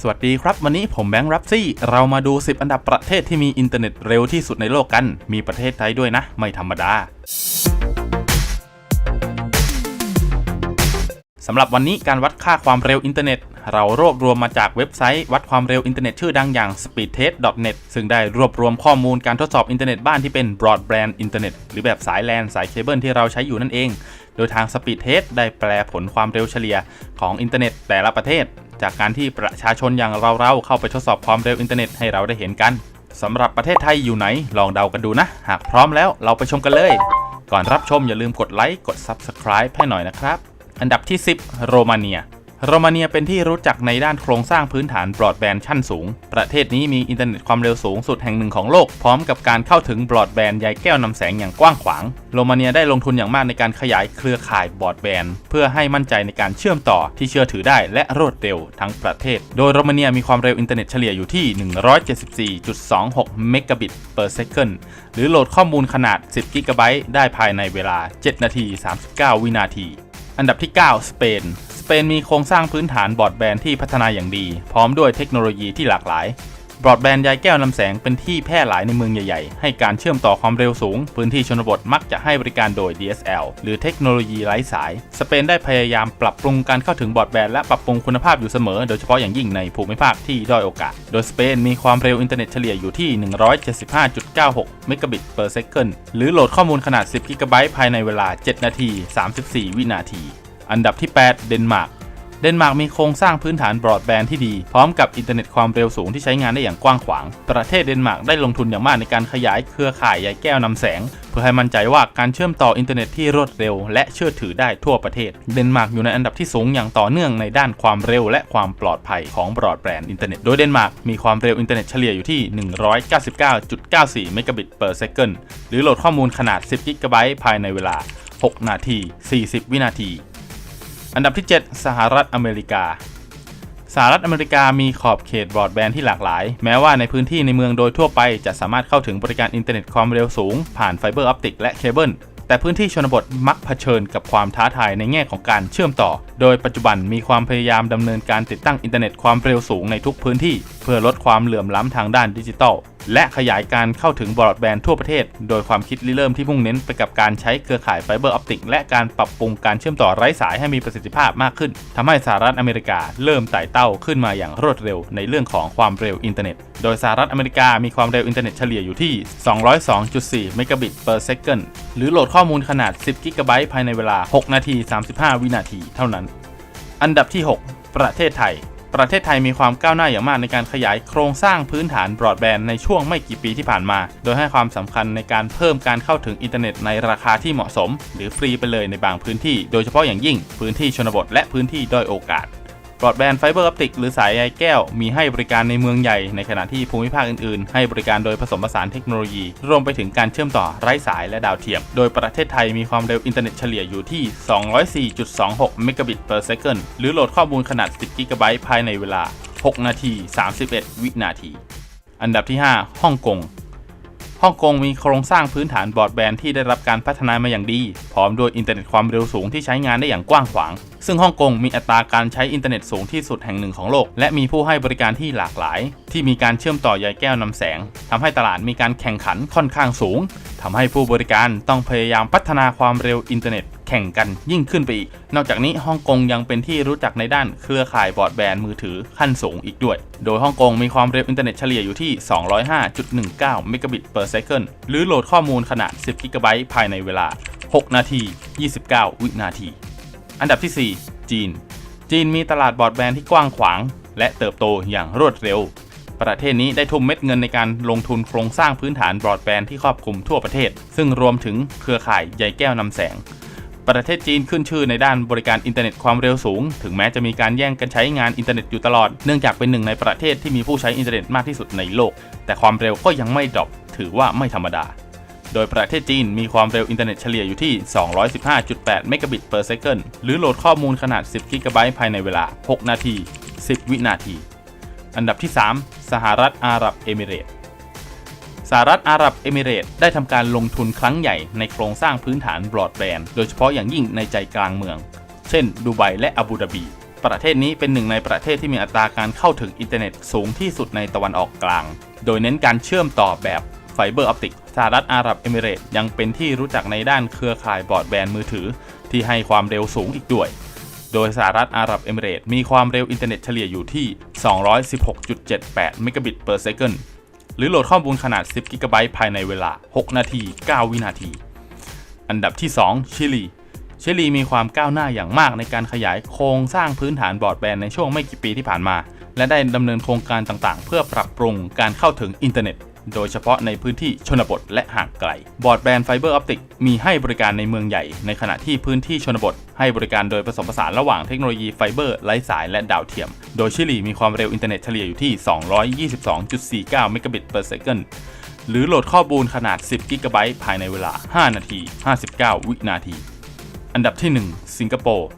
สวัสดีครับ วันนี้ผมแบงค์รับซี่ เรามาดู 10 อันดับประเทศที่มีอินเทอร์เน็ตเร็วที่สุดในโลกกัน มีประเทศไทยด้วยนะ ไม่ธรรมดาสำหรับวันนี้การวัดค่าความเร็วอินเทอร์เน็ต เรารวบรวมมาจากเว็บไซต์ วัดความเร็วอินเทอร์เน็ตชื่อดังอย่าง speedtest.net ซึ่งได้รวบรวมข้อมูลการทดสอบอินเทอร์เน็ตบ้านที่เป็น broadband อินเทอร์เน็ตหรือแบบสายแลนสายเคเบิลที่เราใช้อยู่นั่นเอง โดยทาง speedtest ได้แปลผลความเร็วเฉลี่ยของอินเทอร์เน็ตแต่ละประเทศ จากการที่ประชาชนอย่างเราๆเข้าไปทดสอบความเร็วอินเทอร์เน็ตให้เราได้เห็นกันสำหรับประเทศไทยอยู่ไหน ลองเดากันดูนะ หากพร้อมแล้วเราไปชมกันเลย ก่อนรับชมอย่าลืมกดไลค์กด subscribe ให้หน่อยนะครับ อันดับที่ 10 โรมาเนีย โรมาเนียเป็นที่รู้จักในด้านโครงสร้างพื้นฐานบรอดแบนด์ชั้นสูง ประเทศนี้มีอินเทอร์เน็ตความเร็วสูงสุดแห่งหนึ่งของโลก พร้อมกับการเข้าถึงบรอดแบนด์ใยแก้วนำแสงอย่างกว้างขวาง โรมาเนียได้ลงทุนอย่างมากในการขยายเครือข่ายบรอดแบนด์เพื่อให้มั่นใจในการเชื่อมต่อที่เชื่อถือได้และรวดเร็วทั้งประเทศ โดยโรมาเนียมีความเร็วอินเทอร์เน็ตเฉลี่ยอยู่ที่ 174.26 เมกะบิต per second หรือโหลดข้อมูลขนาด 10 กิกะไบต์ได้ภายในเวลา 7 นาที 39 วินาที อันดับที่ 9 สเปน เปนมีโครงสร้างพื้นฐานบอรอดแบนที่พัฒนาอย่างดี พร้อมด้วยเทคโนโลยีที่หลากหลาย บอรอดแบนด์ใยแก้วนำแสงเป็นที่แพร่หลายในเมืองใหญ่ๆ ให้การเชื่อมต่อความเร็วสูง พื้นที่ชนบทมักจะให้บริการโดย DSL หรือเทคโนโลยีไร้สาย สเปนได้พยายามปรับปรุงการเข้าถึงบอรอดแบนและปรับปรุงคุณภาพอยู่เสมอ โดยเฉพาะอย่างยิ่งในภูมิภาคที่ด้อยโอกาส โดยสเปนมีความเร็วอินเทอร์เน็ตเฉลี่ยอยู่ที่ 175.96 เมกะบิต per second หรือโหลดข้อมูลขนาด 10 กิกะไบต์ภายในเวลา 7 นาที 34 วินาที อันดับที่ 8 เดนมาร์ก เดนมาร์กมีโครงสร้างพื้นฐานบรอดแบนด์ที่ดี พร้อมกับอินเทอร์เน็ตความเร็วสูงที่ใช้งานได้อย่างกว้างขวาง ประเทศเดนมาร์กได้ลงทุนอย่างมากในการขยายเครือข่ายใยแก้วนำแสง เพื่อให้มั่นใจว่าการเชื่อมต่ออินเทอร์เน็ตที่รวดเร็ว และเชื่อถือได้ทั่วประเทศ เดนมาร์กอยู่ในอันดับที่สูงอย่างต่อเนื่องในด้านความเร็ว และความปลอดภัยของบรอดแบนด์อินเทอร์เน็ต โดยเดนมาร์กมีความเร็วอินเทอร์เน็ตเฉลี่ยอยู่ที่ 199.94 เมกะบิต per second หรือโหลดข้อมูลขนาด 10 กิกะไบต์ภายในเวลา 6 นาที 40 วินาที อันดับที่ 7 สหรัฐอเมริกา สหรัฐอเมริกามีขอบเขตบรอดแบนด์ที่หลากหลาย แม้ว่าในพื้นที่ในเมืองโดยทั่วไปจะสามารถเข้าถึงบริการอินเทอร์เน็ตความเร็วสูง ผ่านไฟเบอร์ออปติกและเคเบิลแต่พื้นที่ชนบทมักเผชิญกับความท้าทายในแง่ของการเชื่อมต่อ โดยปัจจุบันมีความพยายามดำเนินการติดตั้งอินเทอร์เน็ตความเร็วสูงในทุกพื้นที่ เพื่อลดความเหลื่อมล้ำทางด้านดิจิทัล และขยายการเข้าถึงบรอดแบนด์ทั่วประเทศ โดยความคิดริเริ่มที่มุ่งเน้นไปกับการใช้เครือข่ายไฟเบอร์ออปติกและการปรับปรุงการเชื่อมต่อไร้สายให้มีประสิทธิภาพมากขึ้นทำให้สหรัฐอเมริกาเริ่มไต่เต้าขึ้นมาอย่างรวดเร็วในเรื่องของความเร็วอินเทอร์เน็ต โดยสหรัฐอเมริกามีความเร็วอินเทอร์เน็ตเฉลี่ยอยู่ที่ 202.4 เมกะบิต per second หรือโหลดข้อมูลขนาด 10 กิกะไบต์ภายในเวลา 6 นาที 35 วินาที เท่านั้น อันดับที่ 6 ประเทศไทย ประเทศไทยมีความก้าวหน้าอย่างมากในการขยายโครงสร้างพื้นฐานบรอดแบนด์ในช่วงไม่กี่ปีที่ผ่านมา โดยให้ความสำคัญในการเพิ่มการเข้าถึงอินเทอร์เน็ตในราคาที่เหมาะสม หรือฟรีไปเลยในบางพื้นที่ โดยเฉพาะอย่างยิ่งพื้นที่ชนบทและพื้นที่ด้อยโอกาส บรอดแบนด์ไฟเบอร์ออปติกหรือสายใยแก้ว มีให้บริการในเมืองใหญ่ ในขณะที่ภูมิภาคอื่นๆ ให้บริการโดยผสมผสานเทคโนโลยี รวมไปถึงการเชื่อมต่อไร้สายและดาวเทียม โดยประเทศไทยมีความเร็วอินเทอร์เน็ตเฉลี่ยอยู่ที่ 204.26เมกะบิต per second หรือโหลดข้อมูลขนาด 10 กิกะไบต์ภายในเวลา 6 นาที 31 วินาที อันดับที่ 5 ฮ่องกง ฮ่องกงมีโครงสร้างพื้นฐานบรอดแบนด์ที่ได้รับการพัฒนามาอย่างดี พร้อมด้วยอินเทอร์เน็ตความเร็วสูงที่ใช้งานได้อย่างกว้างขวาง ซึ่งฮ่องกงมีอัตราการใช้อินเทอร์เน็ตสูงที่สุดแห่งหนึ่งของโลก และมีผู้ให้บริการที่หลากหลาย ที่มีการเชื่อมต่อใยแก้วนำแสงทำให้ตลาดมีการแข่งขันค่อนข้างสูงทำให้ผู้บริการต้องพยายามพัฒนาความเร็วอินเทอร์เน็ต แข่งกันยิ่งขึ้นไปอีก นอกจากนี้ฮ่องกงยังเป็นที่รู้จักในด้านเครือข่ายบอรอดแบนด์มือถือขั้นสูงอีกด้วย โดยฮ่องกงมีความเร็วอินเทอร์เน็ตเฉลี่ยอยู่ที่ 205.19 เมกะบิต per second หรือโหลดข้อมูลขนาด 10 กิกะไบต์ภายในเวลา 6 นาที 29 วินาที อันดับที่ 4 จีน จีนมีตลาดบอรอดแบนด์ที่กว้างขวาง และเติบโตอย่างรวดเร็ว ประเทศนี้ได้ทุ่มเม็ดเงินในการลงทุนโครงสร้างพื้นฐานบรอดแบนด์ที่ครอบคลุมทั่วประเทศ ซึ่งรวมถึงเครือข่ายใยแก้วนำแสง ประเทศจีนขึ้นชื่อในด้านบริการอินเทอร์เน็ตความเร็วสูง ถึงแม้จะมีการแย่งกันใช้งานอินเทอร์เน็ตอยู่ตลอด เนื่องจากเป็นหนึ่งในประเทศที่มีผู้ใช้อินเทอร์เน็ตมากที่สุดในโลก แต่ความเร็วก็ยังไม่ดรอปถือว่าไม่ธรรมดา โดยประเทศจีนมีความเร็วอินเทอร์เน็ตเฉลี่ยอยู่ที่ 215.8 เมกะบิต per second หรือโหลดข้อมูลขนาด 10 กิกะไบต์ภายในเวลา 6 นาที 10 วินาที อันดับที่ 3 สหรัฐอาหรับเอมิเรต สหรัฐอาหรับเอมิเรต์ได้ทำการลงทุนครั้งใหญ่ในโครงสร้างพื้นฐานบรอดแบนด์โดยเฉพาะอย่างยิ่งในใจกลางเมือง เช่น ดูไบและอาบูดาบี ประเทศนี้เป็นหนึ่งในประเทศที่มีอัตราการเข้าถึงอินเทอร์เน็ตสูงที่สุดในตะวันออกกลาง โดยเน้นการเชื่อมต่อแบบไฟเบอร์ออปติกสหรัฐอาหรับเอมิเรตยังเป็นที่รู้จักในด้านเครือข่ายบรอดแบนด์มือถือ ที่ให้ความเร็วสูงอีกด้วยโดยสหรัฐอาหรับเอมิเรตมีความเร็วอินเทอร์เน็ตเฉลี่ยอยู่ที่ 216.78 เมกะบิต per second หรือโหลดข้อมูลขนาด 10กิกะไบต์ภายในเวลา 6 นาที 9 วินาที อันดับที่ 2 ชิลี ชิลีมีความก้าวหน้าอย่างมากในการขยายโครงสร้างพื้นฐานบอร์ดแบนในช่วงไม่กี่ปีที่ผ่านมา และได้ดำเนินโครงการต่างๆ เพื่อปรับปรุงการเข้าถึงอินเทอร์เน็ต โดยเฉพาะในพื้นที่ชนบทและห่างไกล บอร์ดแบนไฟเบอร์ออปติกมีให้บริการในเมืองใหญ่ ในขณะที่พื้นที่ชนบท ให้บริการโดยผสมผสานระหว่างเทคโนโลยีไฟเบอร์ไร้สายและดาวเทียม โดยชิลีมีความเร็วอินเทอร์เน็ตเฉลี่ยอยู่ที่ 222.49 เมกะบิต per second หรือโหลดข้อมูลขนาด 10 กิกะไบต์ภายในเวลา 5 นาที 59 วินาที อันดับที่ 1 สิงคโปร์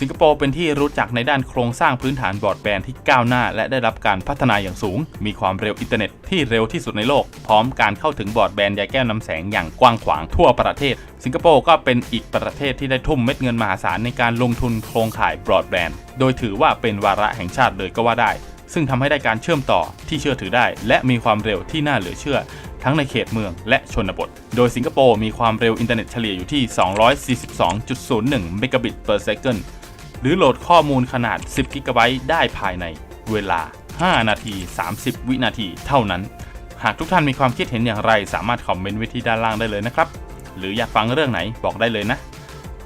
สิงคโปร์เป็นที่รู้จักในด้านโครงสร้างพื้นฐานบอรอดแบนด์ที่ก้าวหน้า และได้รับการพัฒนาอย่างสูง มีความเร็วอินเทอร์เน็ตที่เร็วที่สุดในโลก พร้อมการเข้าถึงบอรอดแบนด์ยาแก้วนำแสงอย่างกว้างขวางทั่วประเทศ สิงคโปร์ก็เป็นอีกประเทศที่ได้ทุ่มเม็ดเงินมหาศาลในการลงทุนโครงข่ายบอรอดแบนด์โดยถือว่าเป็นวาระแห่งชาติเลยก็ว่าได้ ซึ่งทำให้ได้การเชื่อมต่อที่เชื่อถือได้ และมีความเร็วที่น่าเหลือเชื่อ ทั้งในเขตเมืองและชนบท โดยสิงคโปร์มีความเร็วอินเทอร์เน็ตเฉลี่ยอยู่ที่ 242.01 เมกะบิต per second หรื รือโหลดข้อมูลขนาด 10กิกะไบต์ได้ภายในเวลา 5 นาที 30 วินาทีเท่านั้น หากทุกท่านมีความคิดเห็นอย่างไร สามารถคอมเมนต์ไว้ที่ด้านล่างได้เลยนะครับ หรืออยากฟังเรื่องไหนบอกได้เลยนะ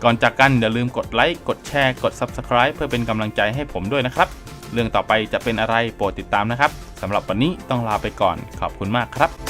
ก่อนจากกันอย่าลืมกดไลค์ กดแชร์ กด Subscribe เพื่อเป็นกำลังใจให้ผมด้วยนะครับ เรื่องต่อไปจะเป็นอะไรโปรดติดตามนะครับสำหรับวันนี้ต้องลาไปก่อนขอบคุณมากครับ